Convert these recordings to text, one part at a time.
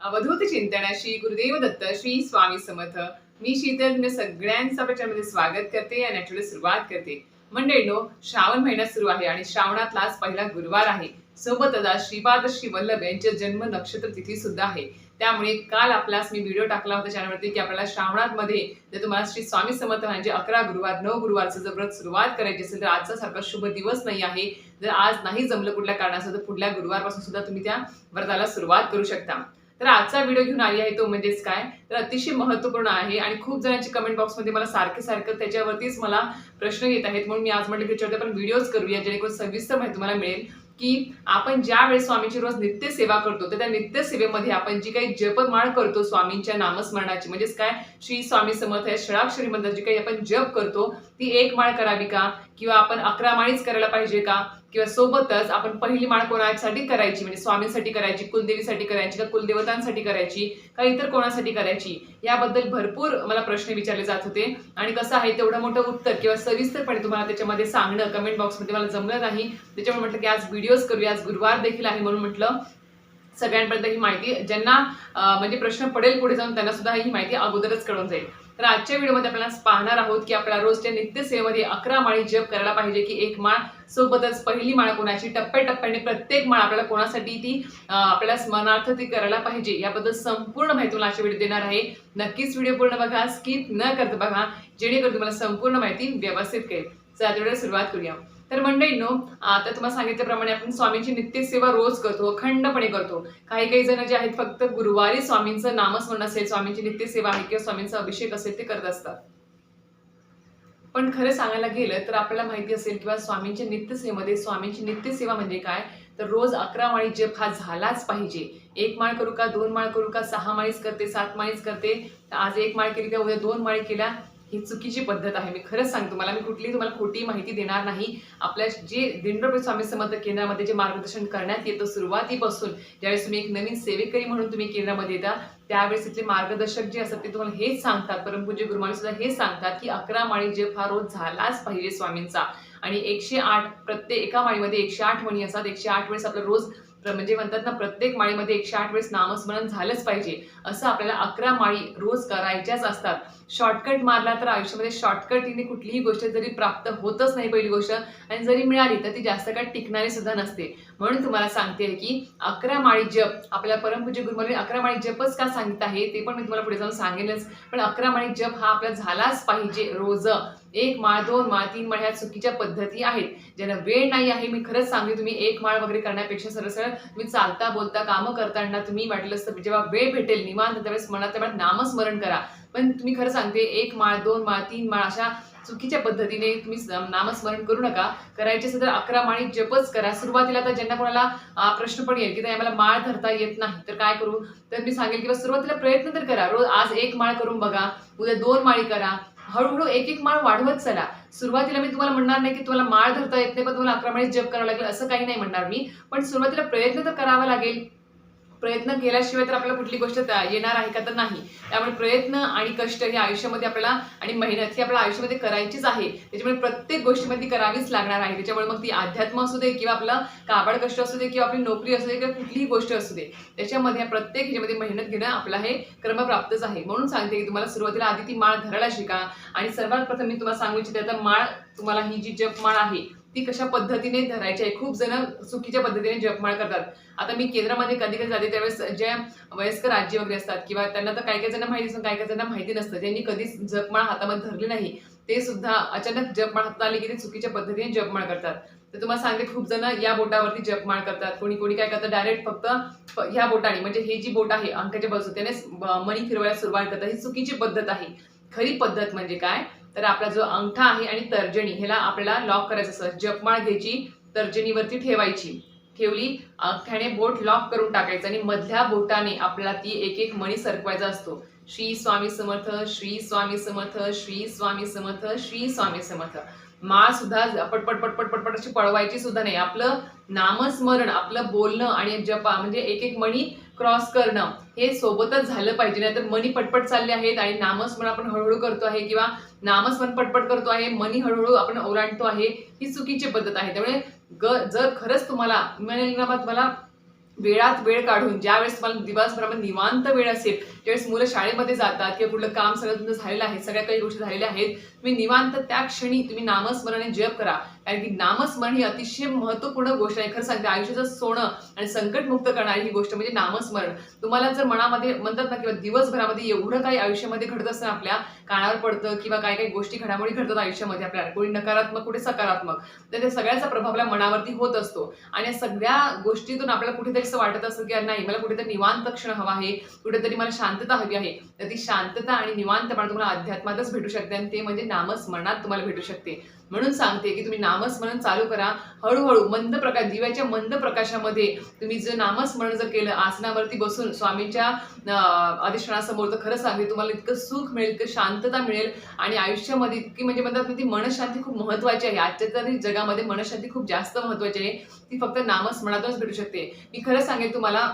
अवधूत चिंतनाशी श्री गुरुदेव दत्त श्री स्वामी समर्थ. मी शीतल सगळ्यांचं आपल्या स्वागत करते आणि आठवड्यात सुरुवात करते. मंडळीनो श्रावण महिना सुरू आहे आणि श्रावणातलाच आज पहिला गुरुवार आहे. सोबतच आज श्रीपाद श्री वल्लभ यांचे जन्म नक्षत्र तिथी सुद्धा आहे. त्यामुळे काल आपल्यास मी व्हिडिओ टाकला होता चॅनलवरती की आपल्याला श्रावणात मध्ये जर तुम्हाला श्री स्वामी समर्थ म्हणजे अकरा गुरुवार नऊ गुरुवारचं जर व्रत सुरुवात करायची असेल तर आजचा सारखा शुभ दिवस नाही आहे. जर आज नाही जमलं कुठल्या कारणाचं तर पुढल्या गुरुवारपासून सुद्धा तुम्ही त्या व्रताला सुरुवात करू शकता. तर आजचा व्हिडिओ घेऊन आली आहे तो म्हणजेच काय तर अतिशय महत्त्वपूर्ण आहे आणि खूप जणांची कमेंट बॉक्समध्ये मला सारखे सारखं त्याच्यावरतीच मला प्रश्न येत आहेत. म्हणून मी आज म्हटलं की त्याच्यावरती आपण व्हिडिओज करूया जेणेकरून सविस्तर माहिती तुम्हाला मिळेल की आपण ज्या वेळेस स्वामीची रोज नित्य सेवा करतो तर त्या नित्य सेवेमध्ये आपण जी काही जपमाळ करतो स्वामींच्या नामस्मरणाची म्हणजेच काय श्री स्वामी समर्थ या षडाक्षरी मंत्र जी काही आपण जप करतो ती एक माळ करावी का? किंवा आपण अकरा माळीच करायला पाहिजे का? किंवा सोबतच आपण पहिली माळ कोणासाठी करायची? म्हणजे स्वामींसाठी करायची कुलदेवीसाठी करायची का कुलदेवतांसाठी करायची का इतर कोणासाठी करायची? याबद्दल भरपूर मला प्रश्न विचारले जात होते. आणि कसं आहे तेवढं मोठं उत्तर किंवा सविस्तरपणे तुम्हाला त्याच्यामध्ये सांगणं कमेंट बॉक्समध्ये मला जमलं नाही. त्याच्यामुळे म्हटलं की आज व्हिडिओज करूया. आज गुरुवार देखील आहे म्हणून म्हटलं. सगळ्यांपर्यंत ही माहिती ज्यांना म्हणजे प्रश्न पडेल पुढे जाऊन त्यांना सुद्धा ही माहिती अगोदरच कळून जाईल. तर आजच्या व्हिडिओमध्ये आपण पाहणार आहोत की आपल्या रोजच्या नित्यसेवेमध्ये अकरा माळी जप करायला पाहिजे की एक माळ. सोबतच पहिली माळ कोणाची? टप्प्याटप्प्याने प्रत्येक माळ आपल्याला कोणासाठी ती आपल्याला स्मरणार्थ ती करायला पाहिजे. याबद्दल संपूर्ण माहिती तुम्हाला आजच्या व्हिडिओ देणार आहे. नक्कीच व्हिडिओ पूर्ण बघा स्किप न करता बघा. जेणेकरून तुम्हाला संपूर्ण माहिती व्यवस्थित कळेल. चला सुरुवात करूया. तर मंडळींनो आता तुम्हाला सांगितल्याप्रमाणे आपण स्वामींची नित्यसेवा रोज करतो अखंडपणे करतो. काही काही जण जे आहेत फक्त गुरुवारी स्वामींचं नामस्मरण असेल स्वामींची नित्यसेवा आहे किंवा स्वामींचा अभिषेक असेल ते करत असतात. पण खरं सांगायला गेलं तर आपल्याला माहिती असेल किंवा स्वामींच्या नित्यसेवेमध्ये स्वामींची नित्यसेवा म्हणजे काय? तर रोज अकरा माळी जप हा झालाच पाहिजे. एक माळ करू का दोन माळ करू का सहा माळीच करते सात माळीच करते. तर आज एक माळ केली का उद्या दोन माळी केल्या. ही चुकीची पद्धत आहे. मी खरंच सांगतो मला मी कुठलीही तुम्हाला खोटी माहिती देणार नाही. आपल्या जे दिंडोबे स्वामी समर्थ केंद्रामध्ये जे मार्गदर्शन करण्यात येतं सुरुवातीपासून ज्यावेळेस तुम्ही एक नवीन सेवेकरी म्हणून तुम्ही केंद्रामध्ये येता त्यावेळेस तिथले मार्गदर्शक जे असतात ते तुम्हाला हेच सांगतात. परमपूज्य गुरुमानी सुद्धा हे सांगतात की अकरा माळी जे फार रोज झालाच पाहिजे स्वामींचा. आणि एकशे आठ प्रत्येक एका माळीमध्ये एकशे आठ म्हणी असतात. एकशे आठ वेळेस आपलं रोज म्हणजे म्हणतात ना प्रत्येक माळीमध्ये एकशे आठ वेळेस नामस्मरण झालंच पाहिजे असं आपल्याला अकरा माळी रोज करायच्याच असतात. शॉर्टकट मारला तर आयुष्यामध्ये शॉर्टकटीने कुठलीही गोष्ट जरी प्राप्त होतच नाही पहिली गोष्ट आणि जरी मिळाली तर ती जास्त काळ टिकणारी सुद्धा नसते. म्हणून तुम्हाला सांगते की अकरा माळी जप आपल्या परमपूज्य गुरुमध्ये अकरा माळी जपच का सांगित आहे ते पण मी तुम्हाला पुढे जाऊन सांगेनच. पण अकरा माळी जप हा आपला झालाच पाहिजे रोज. एक माळ दोन माळ तीन माळ ह्या चुकीच्या पद्धती आहेत. ज्यांना वेळ नाही आहे मी खरंच सांगते तुम्ही एक माळ वगैरे करण्यापेक्षा सरळ सरळ तुम्ही चालता बोलता कामं करताना तुम्ही वाटलं असतं जेव्हा वेळ भेटेल निवांत त्यावेळेस मनात त्यावेळेस नामस्मरण करा. पण तुम्ही खरं सांगते एक माळ दोन माळ तीन माळ अशा चुकीच्या पद्धतीने तुम्ही नामस्मरण करू नका. करायचे असेल तर अकरा माळी जपच करा. सुरुवातीला तर ज्यांना कोणाला प्रश्न पण येईल की ताई आम्हाला माळ धरता येत नाही तर काय करू? तर मी सांगेल किंवा सुरुवातीला प्रयत्न तर करा. रोज आज एक माळ करून बघा उद्या दोन माळी करा. हळूहळू एक एक माळ वाढवत चला. सुरुवातीला मी तुम्हाला म्हणणार नाही की तुम्हाला माळ धरता येत नाही पण तुम्हाला अकरा माळी जप करावं लागेल असं काही नाही म्हणणार मी. पण सुरुवातीला प्रयत्न तर करावा लागेल. प्रयत्न केल्याशिवाय तर आपल्याला कुठली गोष्ट येणार आहे का तर नाही. त्यामुळे प्रयत्न आणि कष्ट हे आयुष्यामध्ये आपल्याला आणि मेहनत ही आपल्या आयुष्यामध्ये करायचीच आहे. त्याच्यामुळे प्रत्येक गोष्टीमध्ये ती करावीच लागणार आहे. त्याच्यामुळे मग ती अध्यात्म असू दे किंवा आपलं काबड कष्ट असू दे किंवा आपली नोकरी असू दे किंवा कुठलीही गोष्ट असू दे त्याच्यामध्ये प्रत्येक ह्याच्यामध्ये मेहनत घेणं आपलं हे क्रमप्राप्तच आहे. म्हणून सांगते की तुम्हाला सुरुवातीला आधी ती माळ धरायला शिका. आणि सर्वात प्रथम मी तुम्हाला सांगू इच्छिते आता माळ तुम्हाला ही जी जपमाळ आहे ती कशा पद्धतीने धरायची आहे? खूप जण चुकीच्या पद्धतीने जपमाळ करतात. आता मी केंद्रामध्ये कधी कधी जाते त्यावेळेस जे वयस्कर आजी वगैरे असतात किंवा त्यांना तर काही काही जण माहिती असतं काही काही जणांना माहिती नसतं. ज्यांनी कधीच जपमाळ हातामध्ये धरली नाही ते सुद्धा अचानक जपमाळ हातात आली की ते चुकीच्या पद्धतीने जपमाळ करतात. तर तुम्हाला सांगते खूप जण या बोटावरती जपमाळ करतात. कोणी कोणी काय करतात डायरेक्ट फक्त ह्या बोटाने म्हणजे हे जी बोट आहे अंकाच्या बाजू त्याने मणी फिरवायला सुरुवात करतात. ही चुकीची पद्धत आहे. खरी पद्धत म्हणजे काय? तर आपला जो अंगठा आहे आणि तर्जनी ह्याला आपल्याला लॉक करायचं असतं. जपमाळ घ्यायची तर्जनीवरती ठेवायची. ठेवली अंगठ्याने बोट लॉक करून टाकायचं आणि मधल्या बोटाने आपल्याला ती एक एक मणी सरकवायचा असतो. श्री स्वामी समर्थ श्री स्वामी समर्थ श्री स्वामी समर्थ श्री स्वामी समर्थ. माळ सुद्धा पटपट पटपट पटपट अशी पळवायची सुद्धा नाही. आपलं नामस्मरण आपलं बोलणं आणि जपा म्हणजे एक एक मणी क्रॉस करणं हे सोबतच झालं पाहिजे. नाहीतर मनी पटपट चालले आहेत आणि नामस्मरण आपण हळूहळू करतो आहे किंवा नामस्मरण पटपट करतो आहे मनी हळूहळू आपण ओलांडतो आहे ही चुकीची पद्धत आहे. त्यामुळे ग जर खरंच तुम्हाला तुम्हाला वेळात वेळ काढून ज्यावेळेस तुम्हाला दिवसभरामध्ये निवांत वेळ असेल ज्यावेळेस मुलं शाळेमध्ये जातात किंवा कुठलं काम सगळं तुमचं झालेलं आहे सगळ्या काही गोष्टी झालेल्या आहेत तुम्ही निवांत त्या क्षणी तुम्ही नामस्मरणे जप करा. कारण की नामस्मरण ही अतिशय महत्त्वपूर्ण गोष्ट आहे. खरं सांगते आयुष्याचं सोनं आणि संकटमुक्त करणारी ही गोष्ट म्हणजे नामस्मरण तुम्हाला जर मनामध्ये म्हणतात ना किंवा दिवसभरामध्ये एवढं काही आयुष्यामध्ये घडत असतं आपल्या कानावर पडतं किंवा काही काही गोष्टी घडामोडी घडतात आयुष्यामध्ये आपल्याला कोणी नकारात्मक कुठे सकारात्मक तर त्या सगळ्याचा प्रभाव आपल्या मनावरती होत असतो. आणि या सगळ्या गोष्टीतून आपल्याला कुठेतरी असं वाटत असतं की नाही मला कुठेतरी निवांत क्षण हवा आहे कुठेतरी मला शांतता हवी आहे. तर ती शांतता आणि निवांतपणा तुम्हाला अध्यात्मातच भेटू शकते आणि ते म्हणजे नामस्मरणात तुम्हाला भेटू शकते. म्हणून सांगते की तुम्ही नामस्मरण चालू करा. हळूहळू मंद प्रकाश दिव्याच्या मंद प्रकाशामध्ये तुम्ही जर नामस्मरण जर केलं आसनावरती बसून स्वामींच्या अधिष्ठानासमोर तर खरं सांगते तुम्हाला इतकं सुख मिळेल इतकं शांतता मिळेल आणि आयुष्यामध्ये इतकी म्हणजे म्हणतात ना ती मनशांती खूप महत्वाची आहे. आजच्या तरी जगामध्ये मनशांती खूप जास्त महत्वाची आहे. ती फक्त नामस्मरणातूनच भेटू शकते. मी खरं सांगेन तुम्हाला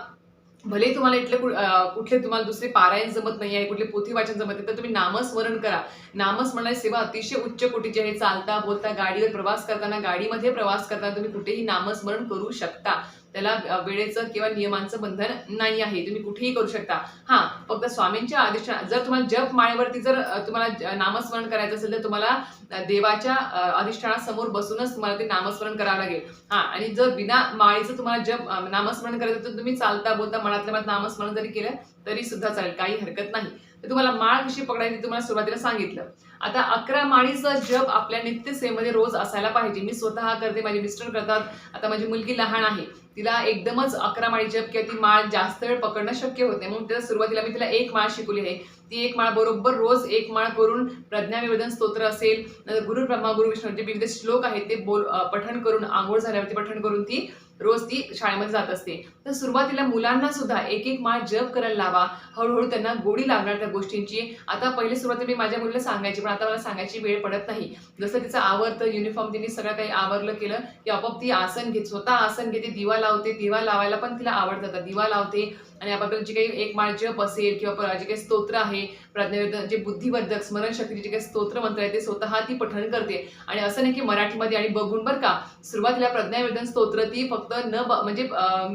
भले तुम्हाला इथले कुठले तुम्हाला दुसरे पारायण जमत नाही आहे कुठले पोथी वाचन जमत नाही तर तुम्ही नामस्मरण करा. नामस्मरणाची सेवा अतिशय उच्च कोटीची आहे. चालता बोलता गाडीवर प्रवास करताना गाडीमध्ये प्रवास करताना तुम्ही कुठेही नामस्मरण करू शकता. त्याला वेळेचं किंवा नियमांचं बंधन नाही आहे. तुम्ही कुठेही करू शकता. हा फक्त स्वामींच्या आदेशा जर तुम्हाला जप माळेवरती जर तुम्हाला ज- नामस्मरण करायचं असेल तर तुम्हाला देवाच्या अधिष्ठानासमोर बसूनच तुम्हाला ते नामस्मरण करावं लागेल. हा आणि जर बिना माळेचं तुम्हाला जप नामस्मरण करायचं तर तुम्ही चालता बोलता मनातल्या मनात नामस्मरण जरी केलं तरी सुद्धा चालेल. काही हरकत नाही. तुम्हाला माळ कशी पकडायची तुम्हाला सुरुवातीला सांगितलं. आता अकरा माळीचा जप आपल्या नित्यसेमध्ये रोज असायला पाहिजे. मी स्वतः करते माझे मिस्टर करतात. आता माझी मुलगी लहान आहे. तिला एकदमच अकरा माळी जप किंवा ती माळ जास्त वेळ पकडणं शक्य होत नाही. म्हणून त्याला सुरुवातीला मी तिला एक माळ शिकवली आहे. ती एक माळ बरोबर रोज एक माळ करून प्रज्ञानिवेदन स्तोत्र असेल नंतर गुरु ब्रह्मा गुरु विष्णू जे विविध श्लोक आहेत ते बोल पठण करून आंघोळ झाल्यावरती पठण करून ती रोज ती शाळेमध्ये जात असते. तर सुरुवातीला मुलांना सुद्धा एक एक माळ जप करायला लावा. हळूहळू त्यांना गोडी लागणार त्या गोष्टींची. आता पहिले सुरुवातीला मी माझ्या मुलीला सांगायची पण आता मला सांगायची वेळ पडत नाही. जसं तिचं आवडतं युनिफॉर्म तिने सगळं काही आवरलं केलं की आपोआप ती आसन घेत स्वतः आसन घेते दिवा लावते दिवा लावायला पण तिला आवडतं. दिवा लावते आणि आपापल्या जे काही एक माळ जप असेल किंवा जे काही स्तोत्र आहे प्रज्ञावेदन जे बुद्धिवर्धक स्मरणशक्तीचे जे काही स्तोत्र मंत्र आहे ते स्वतः ती पठण करते. आणि असं नाही की मराठीमध्ये आणि बघून बरं का सुरुवातीला प्रज्ञावेदन स्तोत्र ती फक्त न ब- म्हणजे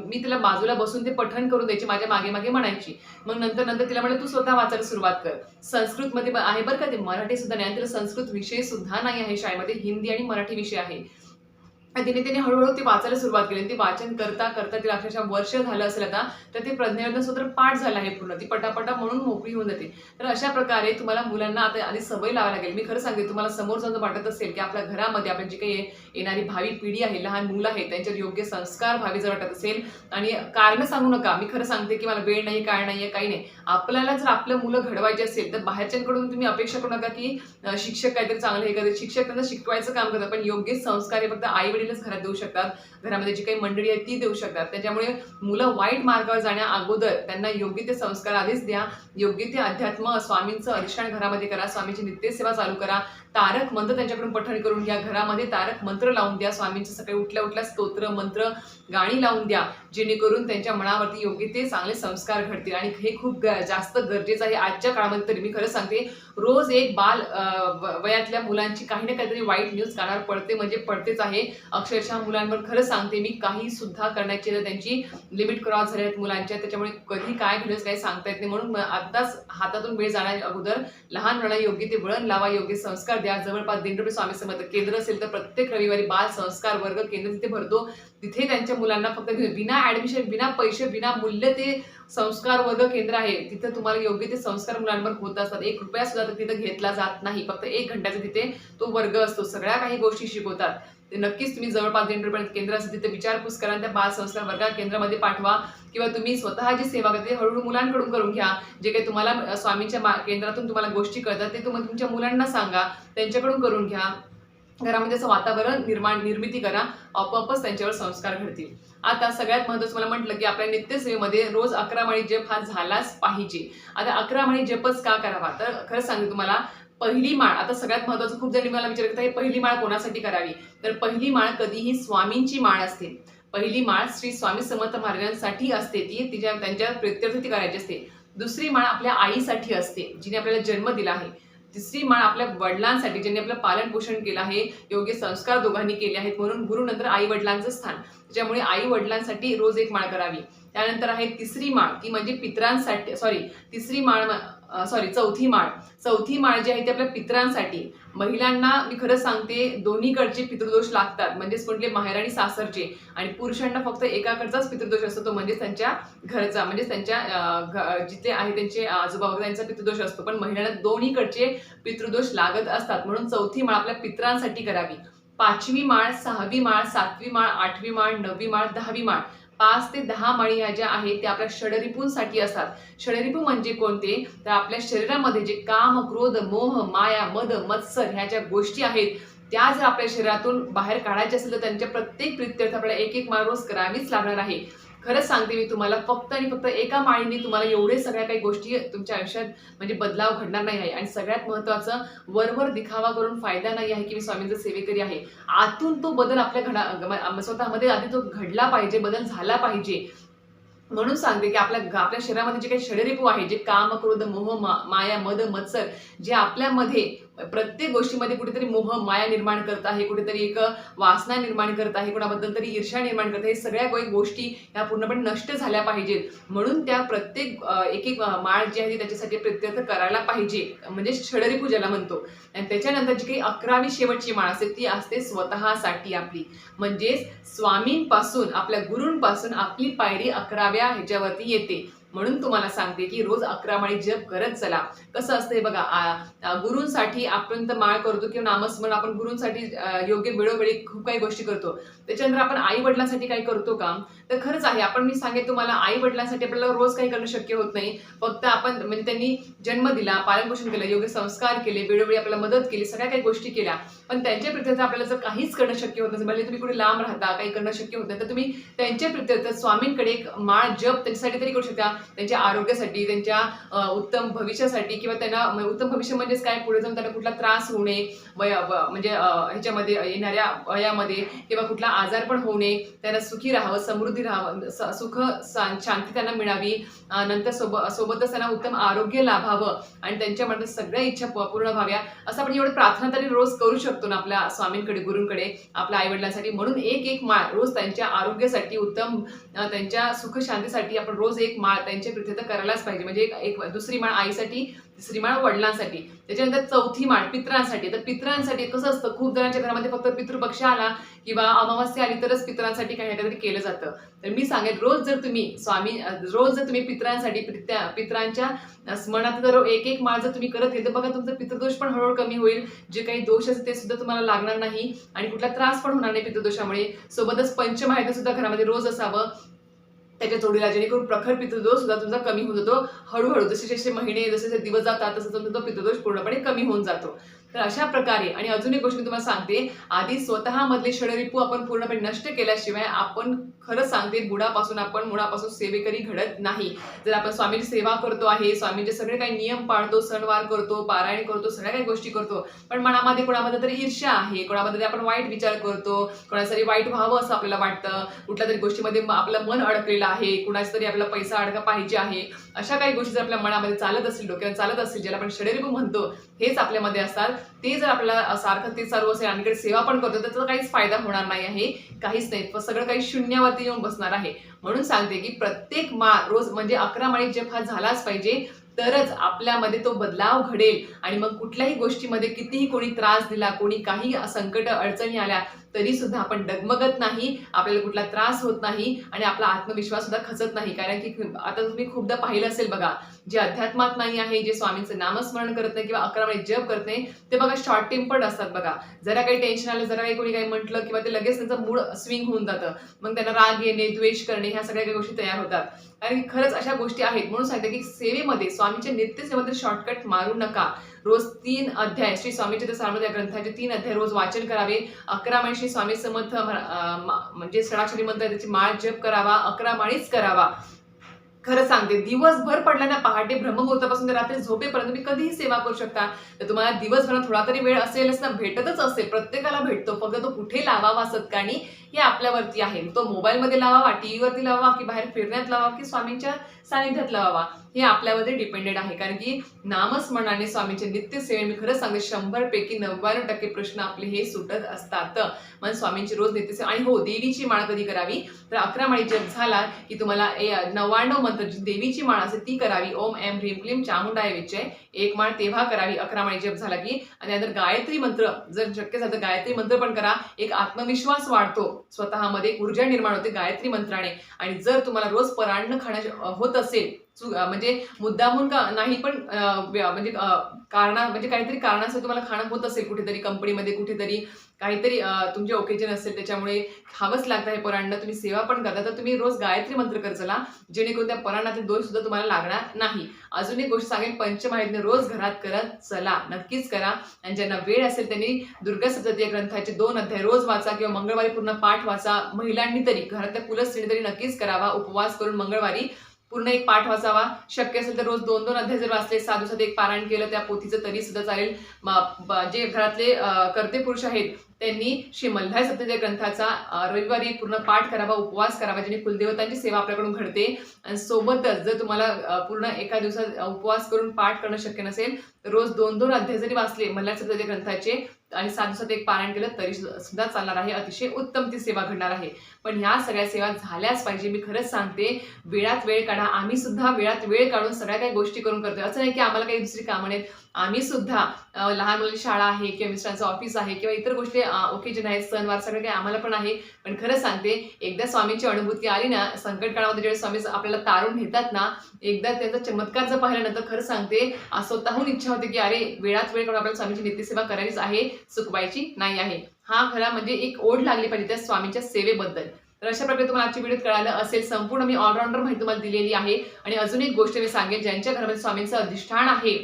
मी तिला बाजूला बसून ते पठण करून द्यायची माझ्या मागे मागे म्हणायची. मग नंतर नंतर तिला म्हणलं तू स्वतः वाचायला सुरुवात कर. संस्कृतमध्ये आहे बरं का ते मराठी सुद्धा नाही आणि तिला संस्कृत विषय सुद्धा नाही आहे शाळेमध्ये हिंदी आणि मराठी विषय आहे. आणि तिने तिने हळूहळू ते वाचायला सुरुवात केली. आणि ते वाचन करता करता तिला अक्षरशः वर्ष झालं असेल आता तर ते प्रज्ञावेदन सूत्र पाठ झालं आहे पूर्ण. ती पटापटा म्हणून मोकळी होऊन जाते. तर अशा प्रकारे तुम्हाला मुलांना आता आधी सवय लावायला लागेल. मी खरं सांगते तुम्हाला समोर जाऊन वाटत असेल की आपल्या घरामध्ये आपण जी काही येणारी भावी पिढी आहे लहान मुलं आहेत त्यांच्यावर योग्य संस्कार भावी जर वाटत असेल आणि कारणं सांगू नका. मी खरं सांगते की मला वेळ नाही काय नाही आहे काही नाही. आपल्याला जर आपलं मुलं घडवायची असेल तर बाहेरच्यांकडून तुम्ही अपेक्षा करू नका की शिक्षक काहीतरी चांगलं हे करतात शिक्षक त्यांना शिकवायचं काम करतात पण योग्य संस्कार हे फक्त आई वडीलच घरात देऊ शकतात. घरामध्ये जी काही मंडळी आहे ती देऊ शकतात. त्याच्यामुळे मुलं वाईट मार्गावर जाण्या अगोदर त्यांना योग्य ते संस्कार आधीच द्या. योग्य ते अध्यात्म स्वामींचं अधिष्ठान घरामध्ये करा. स्वामींची नित्यसेवा चालू करा. तारक मंत्र त्यांच्याकडून पठण करून घ्या. घरामध्ये तारक मंत्र लावून द्या. स्वामींचे सकाळी उठल्या उठल्या स्तोत्र मंत्र गाणी लावून द्या. जेणेकरून त्यांच्या मनावरती योग्य ते चांगले संस्कार घडतील. आणि हे खूप ग- जास्त गरजेचं आहे. आजच्या काळामध्ये तरी मी खरं सांगते रोज एक बाल व- वयातल्या मुलांची काही ना काहीतरी वाईट न्यूज कानावर पडते म्हणजे पडतेच आहे. अक्षरशः मुलांवर खरं सांगते मी काही सुद्धा करण्याची त्यांची लिमिट क्रॉस झाल्या आहेत मुलांच्या त्याच्यामुळे कधी काय घडेल काही सांगता येत नाही. म्हणून आत्ताच हातातून वेळ जाण्या अगोदर लहान मुलांना योग्य ते वळण लावा योग्य संस्कार द्या. जवळपास दिंडोबे स्वामी समर्थ केंद्र असेल तर प्रत्येक रविवारी बाल संस्कार वर्ग केंद्र तिथे भरतो. तिथे त्यांच्या मुलांना फक्त बिना ऍडमिशन बिना पैसे बिना मूल्य ते संस्कार वर्ग केंद्र आहे. तिथं तुम्हाला योग्य ते संस्कार मुलांवर होत असतात. एक रुपया सुद्धा तर तिथं घेतला जात नाही. फक्त एक घंट्याचा तिथे तो वर्ग असतो. सगळ्या काही गोष्टी शिकवतात. ते नक्कीच तुम्ही जवळपास दिंडोपर्यंत केंद्र असेल तिथे विचारपूस करा आणि त्या बाल संस्कार वर्गा केंद्रामध्ये पाठवा. किंवा तुम्ही स्वतः जी सेवा करते हळूहळू मुलांकडून करून घ्या. जे काही तुम्हाला स्वामींच्या मा- केंद्रातून तुम्हाला गोष्टी कळतात ते तुम्ही तुमच्या मुलांना सांगा. त्यांच्याकडून करून घ्या. घरामध्ये असं वातावरण निर्माण निर्मिती करा. आपोआपच त्यांच्यावर संस्कार घडतील. आता सगळ्यात महत्त्वाचं मला म्हटलं की आपल्या नित्यसेवेमध्ये रोज अकरा माळी जप हा झालाच पाहिजे. आता अकरा माळी जपच का करावा? तर खरं सांगू तुम्हाला पहिली माळ आता सगळ्यात महत्त्वाचं खूप जणी मला विचारत हे पहिली माळ कोणासाठी करावी? तर पहिली माळ कधीही स्वामींची माळ असते. पहिली माळ श्री स्वामी समर्थ महाराजांसाठी असते. ती तिच्या त्यांच्या प्रित्यर्थ ती करायची असते. दुसरी माळ आपल्या आईसाठी असते जिने आपल्याला जन्म दिला आहे. तिसरी माळ आपल्या वडिलांसाठी ज्यांनी आपलं पालन पोषण केलं आहे योग्य संस्कार दोघांनी केले आहेत म्हणून गुरु नंतर आई वडिलांचं स्थान. त्याच्यामुळे आई वडिलांसाठी रोज एक माळ करावी. त्यानंतर आहे तिसरी माळ ती म्हणजे पितरांसाठी सॉरी तिसरी माळ सॉरी चौथी माळ. चौथी माळ जी आहे ती आपल्या पितरांसाठी. महिलांना मी खरं सांगते दोन्हीकडचे पितृदोष लागतात. म्हणजेच कुठले माहेर आणि सासरचे. आणि पुरुषांना फक्त एकाकडचाच पितृदोष असतो तो म्हणजेच त्यांच्या घरचा. म्हणजेच त्यांच्या जिथे आहे त्यांचे आजोबा वगैरे त्यांचा पितृदोष असतो. पण महिलांना दोन्हीकडचे पितृदोष लागत असतात. म्हणून चौथी माळ आपल्या पितरांसाठी करावी. पाचवी माळ सहावी माळ सातवी माळ आठवी माळ नववी माळ दहावी माळ. पाच ते दहा माळी ह्या ज्या आहेत त्या आपल्या षडरिपूंसाठी असतात. षडरिपू म्हणजे कोणते? तर आपल्या शरीरामध्ये जे काम क्रोध मोह माया मद मत्सर ह्या ज्या गोष्टी आहेत त्या जर आपल्या शरीरातून बाहेर काढायच्या असेल तर त्यांच्या प्रत्येक प्रित्यर्थ आपल्याला एक एक माळ रोज करावीच लागणार आहे. खरंच सांगते मी तुम्हाला फक्त आणि फक्त एका माळीने तुम्हाला एवढे सगळ्या काही गोष्टी तुमच्या आयुष्यात म्हणजे बदलाव घडणार नाही आहे. आणि सगळ्यात महत्त्वाचं वरवर दिखावा करून फायदा नाही आहे की मी स्वामींचा सेवेकरी आहे. आतून तो बदल आपल्या घडा स्वतःमध्ये आधी तो घडला पाहिजे बदल झाला पाहिजे. म्हणून सांगते की आपल्या आपल्या शरीरामध्ये जे काही षडरिपू आहे जे काम क्रोध मोह मा- माया मद मत्सर जे आपल्यामध्ये प्रत्येक गोष्टीमध्ये कुठेतरी मोह माया निर्माण करत आहे कुठेतरी एक वासना निर्माण करत आहे कुणाबद्दल तरी ईर्ष्या निर्माण करत आहे. सगळ्या काही गोष्टी ह्या पूर्णपणे नष्ट झाल्या पाहिजेत. म्हणून त्या प्रत्येक एक एक माळ जी आहे त्याच्यासाठी प्रत्यर्थ करायला पाहिजे. म्हणजे षडरिपू पूजेला म्हणतो. आणि त्याच्यानंतर जी काही अकरावी शेवटची माळ असते ती असते स्वतःसाठी आपली. म्हणजेच स्वामींपासून आपल्या गुरूंपासून आपली पायरी अकराव्या ह्याच्यावरती येते. म्हणून तुम्हाला सांगते की रोज अकरा माळी जप करत चला. कसं असतंय बघा गुरूंसाठी आपण तर माळ करतो किंवा नामस्मरण आपण गुरूंसाठी योग्य वेळोवेळी खूप काही गोष्टी करतो. त्याच्यानंतर आपण आई वडिलांसाठी काही करतो का? तर खरंच आहे. आपण मी सांगेन तुम्हाला आई वडिलांसाठी आपल्याला रोज काही करणं शक्य होत नाही. फक्त आपण म्हणजे त्यांनी जन्म दिला पालनपोषण केलं योग्य संस्कार केले वेळोवेळी आपल्याला मदत केली सगळ्या काही गोष्टी केल्या. पण त्यांच्या प्रित्यर्थ आपल्याला जर काहीच करणं शक्य होत नसेल म्हणजे तुम्ही कुठे लांब राहता काही करणं शक्य होत नाही तर तुम्ही त्यांच्या प्रित्यर्थ स्वामींकडे एक माळ जप त्यांच्यासाठी तरी करू शकता. त्यांच्या आरोग्यासाठी त्यांच्या उत्तम भविष्यासाठी किंवा त्यांना म्हणजे उत्तम भविष्य म्हणजेच काय? पुढे जाऊन त्यांना कुठला त्रास होऊ नये वय म्हणजे ह्याच्यामध्ये येणाऱ्या वयामध्ये किंवा कुठला आजार पण होऊ नये. त्यांना सुखी राहावं समृद्धी राहावं सुख शांती त्यांना मिळावी. नंतर सोब सोबतच त्यांना उत्तम आरोग्य लाभावं आणि त्यांच्या मनात सगळ्या इच्छा पूर्ण व्हाव्या. असं आपण एवढं प्रार्थना तरी रोज करू शकतो ना आपल्या स्वामींकडे गुरूंकडे आपल्या आईवडिलांसाठी. म्हणून एक एक माळ रोज त्यांच्या आरोग्यासाठी उत्तम त्यांच्या सुख शांतीसाठी आपण रोज एक माळ त्यांच्या प्रित्यर्थ करायलाच पाहिजे. म्हणजे एक दुसरी माळ आईसाठी तिसरी माळ वडिलांसाठी त्याच्यानंतर चौथी माळ पित्रांसाठी. तर पित्रांसाठी कसं असतं खूप जणांच्या घरामध्ये फक्त पितृपक्ष आला किंवा अमावस्या आली तरच पित्रांसाठी काही ना काहीतरी केलं जातं. तर मी सांगेन रोज जर तुम्ही स्वामी रोज जर तुम्ही पित्रांसाठी पित्या पित्रांच्या स्मरणात जर एक एक माळ जर तुम्ही करत गेल तर बघा तुमचा पितृदोष पण हळूहळू कमी होईल. जे काही दोष असते ते सुद्धा तुम्हाला लागणार नाही आणि कुठला त्रास पण होणार नाही पितृदोषामुळे. सोबतच पंचमायता सुद्धा घरामध्ये रोज असावं. त्याच्या जोडीला जेणेकरून प्रखर पितृदोष सुद्धा तुमचा कमी होऊन जातो. हळूहळू जसे जसे महिने जसे जसे दिवस जातात तसं तुमचा तो पितृदोष पूर्णपणे कमी होऊन जातो. तर अशा प्रकारे आणि अजून एक गोष्ट मी तुम्हाला सांगते आधी स्वतःमधले षडरिपू आपण पूर्णपणे नष्ट केल्याशिवाय आपण खरं सांगते बुडापासून आपण मुळापासून सेवेकरी घडत नाही. जर आपण स्वामींची सेवा करतो आहे स्वामींचे सगळे काही नियम पाळतो सणवार करतो पारायण करतो सगळ्या काही गोष्टी करतो पण मनामध्ये कोणामध्ये तरी ईर्ष्या आहे कोणामध्ये तरी आपण वाईट विचार करतो कोणासाठी वाईट व्हावं असं आपल्याला वाटतं कुठल्या तरी गोष्टीमध्ये आपलं मन अडकलेलं आहे कुणाचा तरी आपला पैसा अडका पाहिजे आहे अशा काही गोष्टी जर आपल्या मनामध्ये चालत असतील डोक्यात चालत असतील ज्याला आपण षडरिपू म्हणतो हेच आपल्यामध्ये असतात. ते जर आपल्याला सारखं ते सर्व असेल आणि सेवा पण करतो त्याचा काहीच फायदा होणार नाही आहे. काहीच नाही. सगळं काही शून्यावरती येऊन बसणार आहे. म्हणून सांगते की प्रत्येक माळ रोज म्हणजे अकरा माळी जप हा झालाच पाहिजे तरच आपल्यामध्ये तो बदलाव घडेल. आणि मग कुठल्याही गोष्टीमध्ये कितीही कोणी त्रास दिला कोणी काही संकट अडचणी आल्या तरी सुद्धा आपण डगमगत नाही आपल्याला कुठला त्रास होत नाही आणि आपला आत्मविश्वास सुद्धा खचत नाही. कारण की आता तुम्ही खूपदा पाहिलं असेल बघा जे अध्यात्मात नाही आहे जे स्वामींचं नामस्मरण करत नाही किंवा अकरा वेळी जप करत नाही ते बघा शॉर्ट टेम्पर्ड असतात बघा. जरा काही टेन्शन आलं जरा काही कोणी काही म्हटलं किंवा ते लगेच त्यांचं मूड स्विंग होऊन जातं. मग त्यांना राग येणे द्वेष करणे ह्या सगळ्या काही गोष्टी तयार होतात. कारण की खरंच अशा गोष्टी आहेत. म्हणून सांगते की सेवेमध्ये स्वामीच्या नित्यसेवेमध्ये शॉर्टकट मारू नका. रोज तीन अध्याय श्री स्वामीचे तर सार्वद या ग्रंथाचे तीन अध्याय रोज वाचन करावे. अकरा माळी श्री स्वामी समर्थ म्हणजे सडाक्षरी मंत्र त्याची माळ जप करावा अकरा माळीच करावा. खरं सांगते दिवसभर पडल्यानं पहाटे ब्रह्ममुहूर्तापासून ते रात्री झोपेपर्यंत तुम्ही कधीही सेवा करू शकता. तर तुम्हाला दिवसभरात थोडा तरी वेळ असेलच ना भेटतच असेल प्रत्येकाला भेटतो. फक्त तो कुठे लावावा सत्कारणी हे आपल्यावरती आहे. तो मोबाईलमध्ये लावावा टीव्हीवरती लावावा की बाहेर फिरण्यात लावावा की स्वामींच्या सानिध्यात लावावा. हे आपल्यावरती डिपेंडेड आहे. कारण की नामस्मरणाने स्वामींचे नित्य सेवे मी खरंच सांगते शंभर पैकी नव्याण्णव टक्के प्रश्न आपले हे सुटत असतात. म्हणजे स्वामींची रोज नित्य आणि हो देवीची माळ कधी करावी? तर अकरा माळी जप झाला की तुम्हाला ए- नव्याण्णव मंत्र जी देवीची माळ असेल ती करावी. ओम एम ह्रीम क्लीम चामुंडाय विजय. एक माळ तेव्हा करावी. अकरा माळी जप झाला की आणि त्यानंतर गायत्री मंत्र जर शक्य झालं तर गायत्री मंत्र पण करा. एक आत्मविश्वास वाढतो. स्वतःमध्ये एक ऊर्जा निर्माण होते गायत्री मंत्राने. आणि जर तुम्हाला रोज परान्न खाण्याचे होत असेल म्हणजे मुद्दामून का नाही पण म्हणजे कारणा म्हणजे काहीतरी कारणासाठी तुम्हाला खाणं होत असेल कुठेतरी कंपनीमध्ये कुठेतरी काहीतरी तुमचे ओकेजन असेल त्याच्यामुळे खावंच लागतं हे परान्न तुम्ही सेवा पण करता तर तुम्ही रोज गायत्री मंत्र कर चला जेणेकरून त्या पराणातील दोष सुद्धा तुम्हाला लागणार नाही. अजून एक गोष्ट सांगेन पंचमाहितीने रोज घरात करत चला नक्कीच करा. आणि ज्यांना वेळ असेल त्यांनी दुर्गा सप्तती या ग्रंथाचे दोन अध्याय रोज वाचा किंवा मंगळवारी पूर्ण पाठ वाचा महिलांनी तरी घरातल्या कुलस्त्रीने तरी नक्कीच करावा उपवास करून मंगळवारी पूर्ण एक पाठ वाचावा. शक्य असेल तर रोज दोन दोन अध्याय जर वाचले सात दिवसात एक पारायण केलं त्या पोथीचं तरी सुद्धा चालेल. जे घरातले कर्ते पुरुष आहेत त्यांनी श्री मल्हार सप्तती ग्रंथाचा रविवारी पूर्ण पाठ करावा उपवास करावा ज्याने कुलदेवतांची सेवा आपल्याकडून घडते. आणि सोबतच जर तुम्हाला पूर्ण एका दिवसात उपवास करून पाठ करणं शक्य नसेल तर रोज दोन दोन अध्याय जरी वाचले मल्हार सप्तती ग्रंथाचे आणि सात दिवसात एक पारायण केलं तरी सुद्धा सुद्धा चालणार आहे. अतिशय उत्तम ती सेवा घडणार आहे. पण ह्या सगळ्या सेवा झाल्याच पाहिजे. मी खरंच सांगते वेळात वेळ काढा. आम्ही सुद्धा वेळात वेळ काढून सगळ्या काही गोष्टी करून करतोय. असं नाही की आम्हाला काही दुसरी कामं नाहीत. आम्ही सुद्धा लहान मुलांची शाळा आहे किंवा मिस्टरांचं ऑफिस आहे किंवा इतर गोष्टी ओकेजन आहेत सणवार सगळं काही आम्हाला पण आहे. पण खरंच सांगते एकदा स्वामींची अनुभूती आली ना संकट काळामध्ये जेव्हा स्वामी आपल्याला तारून घेतात ना एकदा त्यांचा चमत्कार जर पाहिल्यानंतर खरं सांगते स्वतःहून इच्छा होते की अरे वेळात वेळ काढून आपल्याला स्वामीची नित्यसेवा करायचीच आहे. चुकवायची नाही आहे. हा खरा म्हणजे एक ओढ लागली पाहिजे त्या स्वामींच्या सेवेबद्दल. तर अशा प्रकारे तुम्हाला आजच्या व्हिडिओत कळालं असेल संपूर्ण मी ऑलराऊंडर माहिती तुम्हाला दिलेली आहे. आणि अजून एक गोष्ट मी सांगेन ज्यांच्या घरामध्ये स्वामींचं अधिष्ठान आहे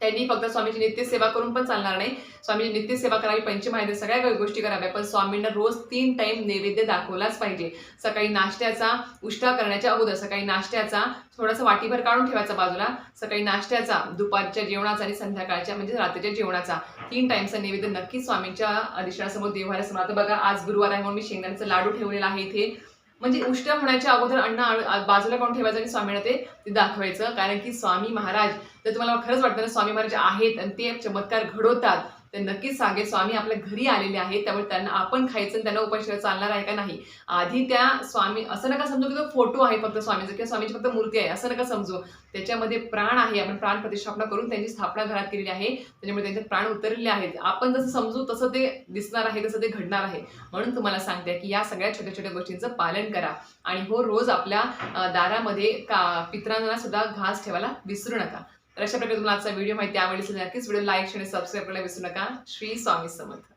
त्यांनी फक्त स्वामीची नित्य सेवा करून पण चालणार नाही. स्वामीची नित्य सेवा करावी पंचमाहिती सगळ्या काही गोष्टी कराव्या पण स्वामींना रोज तीन टाइम नैवेद्य दाखवलाच पाहिजे. सकाळी नाश्त्याचा उष्टा करण्याच्या अगोदर सकाळी नाश्त्याचा थोडासा वाटीभर काढून ठेवायचा बाजूला सकाळी नाश्त्याचा दुपारच्या जेवणाचा आणि संध्याकाळच्या म्हणजे रात्रीच्या जेवणाचा तीन टाइमचा नैवेद्य नक्कीच स्वामींच्या अधिष्ठानासमोर देवाऱ्यासमोर आता बघा आज गुरुवार आहे म्हणून मी शेंगदाण्याचा लाडू ठेवलेला आहे इथे. म्हणजे उष्ट होण्याच्या अगोदर अन्न बाजूला काढून ठेवायचं आणि स्वामींना ते दाखवायचं. कारण की स्वामी महाराज तर तुम्हाला खरंच वाटतं ना स्वामी महाराज आहेत आणि ते चमत्कार घडवतात तर नक्कीच सांगेल स्वामी आपल्या घरी आलेले आहेत त्यामुळे त्यांना आपण खायचं आणि त्यांना उपाशिवाय चालणार आहे का नाही? आधी त्या स्वामी असं नका समजू की तो फोटो आहे फक्त स्वामीचा किंवा स्वामीची फक्त मूर्ती आहे असं नका समजू. त्याच्यामध्ये प्राण आहे आपण प्राण प्रतिष्ठापना करून त्यांची स्थापना घरात केलेली आहे त्याच्यामुळे त्यांचे प्राण उतरलेले आहेत. आपण जसं समजू तसं ते दिसणार आहे तसं ते घडणार आहे. म्हणून तुम्हाला सांगते की या सगळ्या छोट्या छोट्या गोष्टींचं पालन करा. आणि हो रोज आपल्या दारामध्ये का पित्रांना सुद्धा घास ठेवायला विसरू नका. अशा प्रकारे तुम्हाला आजचा व्हिडिओ माहिती आवडली असेल नक्कीच व्हिडिओ लाईक आणि सबस्क्राईब करायला विसरू नका. श्री स्वामी समर्थ.